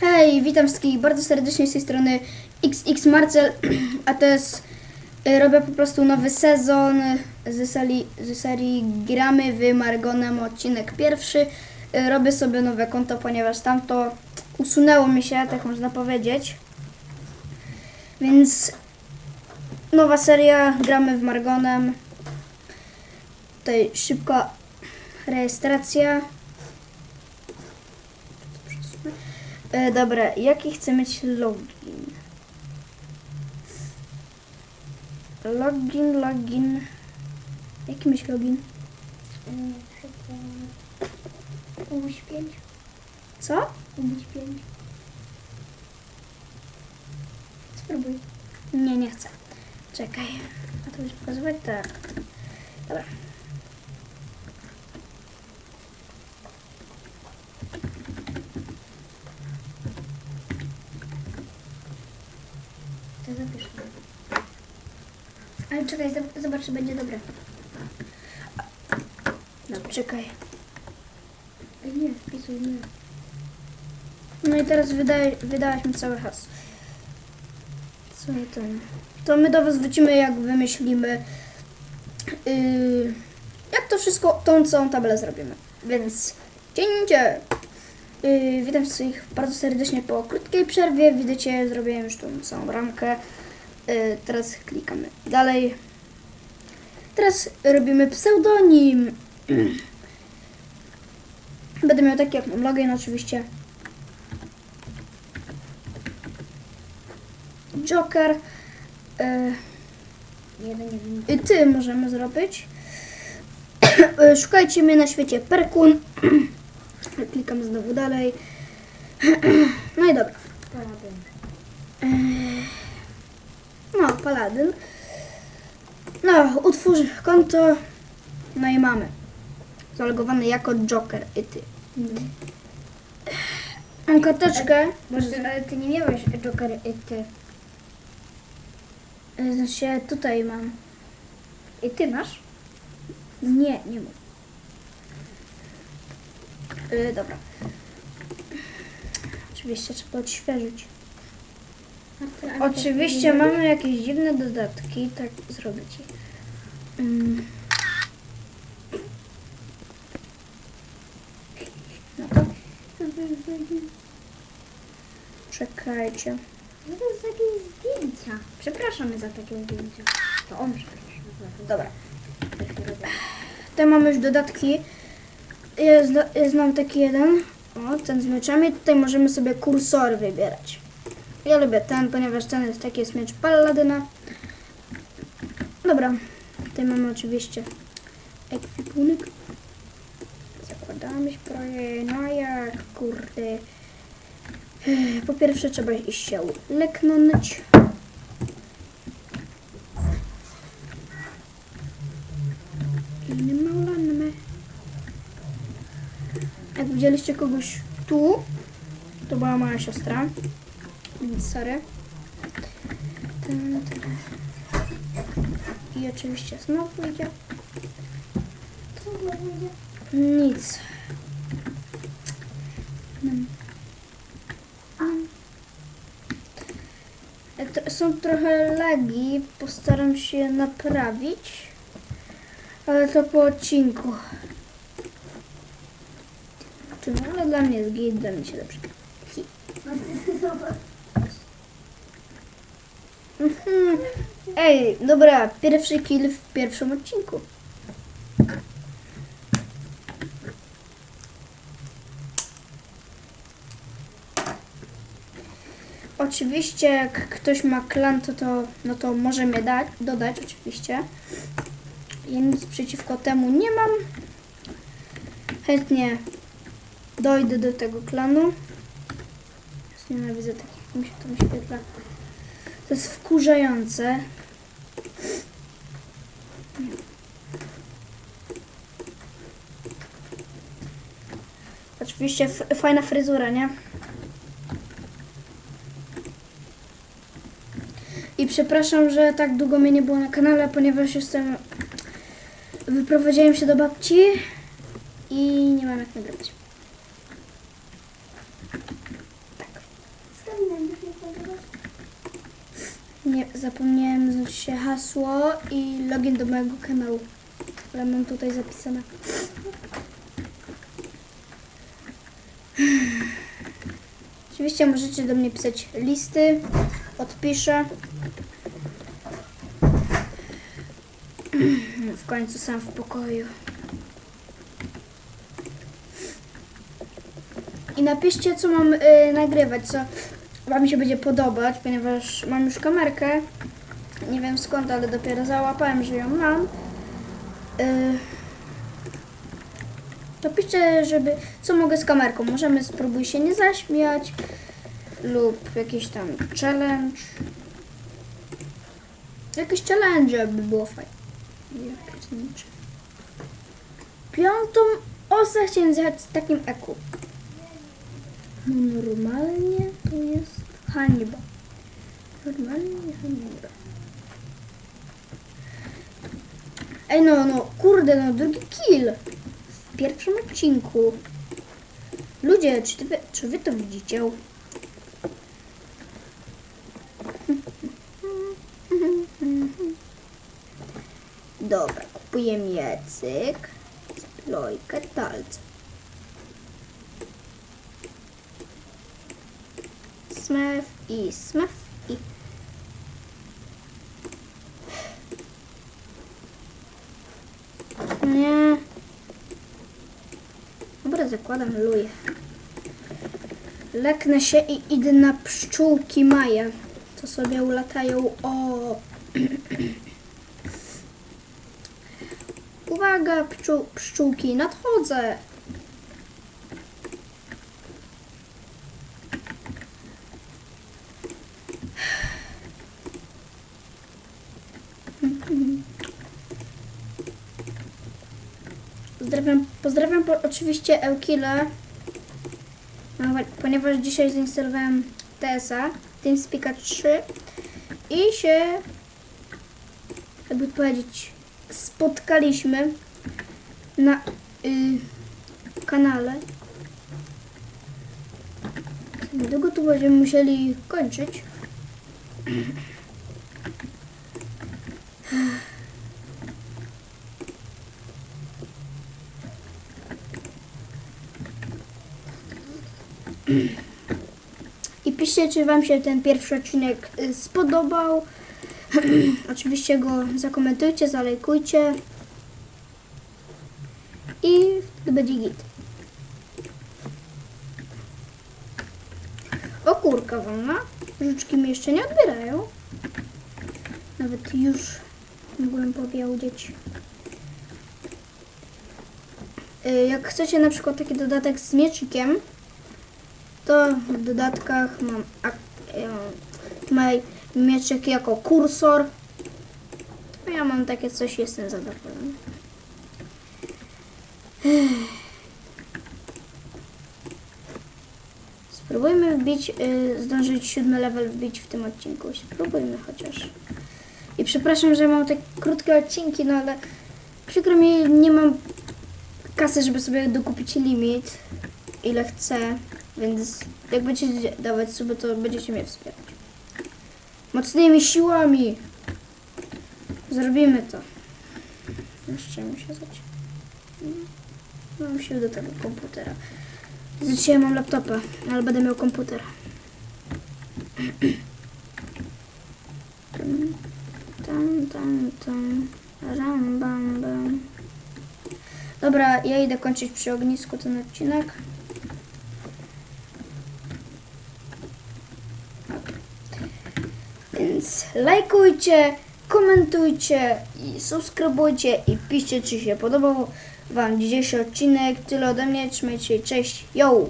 Hej, witam wszystkich bardzo serdecznie z tej strony XX Marcel, a to jest, y, robię po prostu nowy sezon z serii, z serii Gramy w Margonem, odcinek pierwszy. Y, Robię sobie nowe konto, ponieważ tamto usunęło mi się, tak można powiedzieć. Więc nowa seria, Gramy w Margonem. Tutaj szybka rejestracja. E, dobra, jaki chcę mieć login? Login, login. Jaki mieć login? Umyć pięć. Co? Umyć pięć. Spróbuj. Nie, nie chcę. Czekaj. A to już pokazywać? Tak. Dobra. To zapisz. Ale czekaj, zob- zobacz, czy będzie dobre. No, czekaj. Ej, nie, wpisuj, nie. No i teraz wydałaś mi cały hasło. Co nie ten? To my do was wrócimy, jak wymyślimy, yy, jak to wszystko, tą całą tabelę zrobimy. Więc cięcie! Yy, witam wszystkich bardzo serdecznie po krótkiej przerwie. Widzicie, zrobiłem już tą całą ramkę. Yy, teraz klikamy dalej. Teraz robimy pseudonim. Będę miał taki jak mam login oczywiście. Joker. E, Jeden, jeden. y, ty możemy zrobić. Szukajcie mnie na świecie Perkun. Klikam znowu dalej. No i dobra. Paladyn. No, utwórz konto. No i mamy. Zalogowany jako Joker. I ty. Mam karteczkę. Może, ale ty nie miałeś Joker i ty. E, Znaczy, tutaj mam. I ty masz? Nie, nie mów. Yy, dobra. Oczywiście trzeba odświeżyć. Oczywiście mamy jakieś dziwne dodatki, tak zrobię ci. Mm. No to czekajcie. No to jest jakieś zdjęcia. Przepraszamy za takie zdjęcia. To on przepraszam. Dobra. Tutaj mamy już dodatki. Jest, jest nam taki jeden. O, ten z mieczami. Tutaj możemy sobie kursory wybierać. Ja lubię ten, ponieważ ten jest taki jest miecz Paladyna. Dobra. Tutaj mamy oczywiście ekwipunek. Zakładamy zbroję. No jak kurde. Po pierwsze trzeba iść się leknąć. Jak widzieliście kogoś tu, to była moja siostra. Sorry. I oczywiście znowu idzie. Nic. Są trochę lagi, postaram się naprawić, ale to po odcinku. Czy no, ale dla mnie jest git, dla mnie się dobrze. Hi. No ty zobacz. Mhm. Ej, dobra, pierwszy kill w pierwszym odcinku. Oczywiście, jak ktoś ma klan, to, to, no to może mnie dać, dodać, oczywiście. Ja nic przeciwko temu nie mam. Chętnie dojdę do tego klanu. Nienawidzę takich, mi się to wyświetla. To jest wkurzające. Oczywiście fajna fryzura, nie? I przepraszam, że tak długo mnie nie było na kanale, ponieważ jestem... Wyprowadziłem się do babci i nie mam jak nagrywać. Tak. Nie, zapomniałem się hasło i login do mojego kanału. Ale mam tutaj zapisane. Oczywiście możecie do mnie pisać listy. Odpiszę. W końcu sam w pokoju. I napiszcie, co mam y, nagrywać, co Wam się będzie podobać, ponieważ mam już kamerkę. Nie wiem skąd, ale dopiero załapałem, że ją mam. Y, napiszcie, żeby, co mogę z kamerką. Możemy spróbuj się nie zaśmiać lub jakiś tam challenge. Jakieś challenge by było fajne. Ja pierniczę. Piątą osę chciałem zjechać z takim eku. No normalnie to jest hańba. Normalnie hańba. Ej no, no, kurde, no drugi kill. W pierwszym odcinku. Ludzie, czy, wy, czy wy to widzicie? Dobra, kupuję miecyk, plojkę, talce. Smurf i smurf i... Nie. Dobra, zakładam luję. Leknę się i idę na pszczółki Maja. To sobie ulatają o... Uwaga, pszczół, pszczółki, nadchodzę. Pozdrawiam, pozdrawiam po, oczywiście no, ponieważ dzisiaj zainstalowałem TSA, TeamSpeaka 3 i się, jakby powiedzieć, spotkaliśmy na y, kanale. Niedługo tu będziemy musieli kończyć. I piszcie, czy Wam się ten pierwszy odcinek y, spodobał. Oczywiście go zakomentujcie, zalajkujcie. I wtedy będzie git. O kurka wolna. Żuczki mi jeszcze nie odbierają. Nawet już mogłem powiedzieć. Y, Jak chcecie na przykład taki dodatek z mieczykiem, w dodatkach mam maj- mieczyk jako kursor. Ja mam takie coś, jestem zadowolony. Spróbujmy wbić, y, zdążyć siódmy level wbić w tym odcinku. Spróbujmy chociaż. I przepraszam, że mam te krótkie odcinki, no ale przykro mi, nie mam kasy, żeby sobie dokupić limit, ile chcę. Więc jak będziecie dawać sobie, to będziecie mnie wspierać. Mocnymi siłami. Zrobimy to. Jeszcze muszę zacząć. Mam siły do tego komputera. Dzisiaj mam laptopa, ale będę miał komputer. Tam, tam, tam. Ram, bam, bam. Dobra, ja idę kończyć przy ognisku ten odcinek. Więc lajkujcie, komentujcie i subskrybujcie i piszcie, czy się podobał Wam dzisiejszy odcinek. Tyle ode mnie, trzymajcie się, cześć, yo!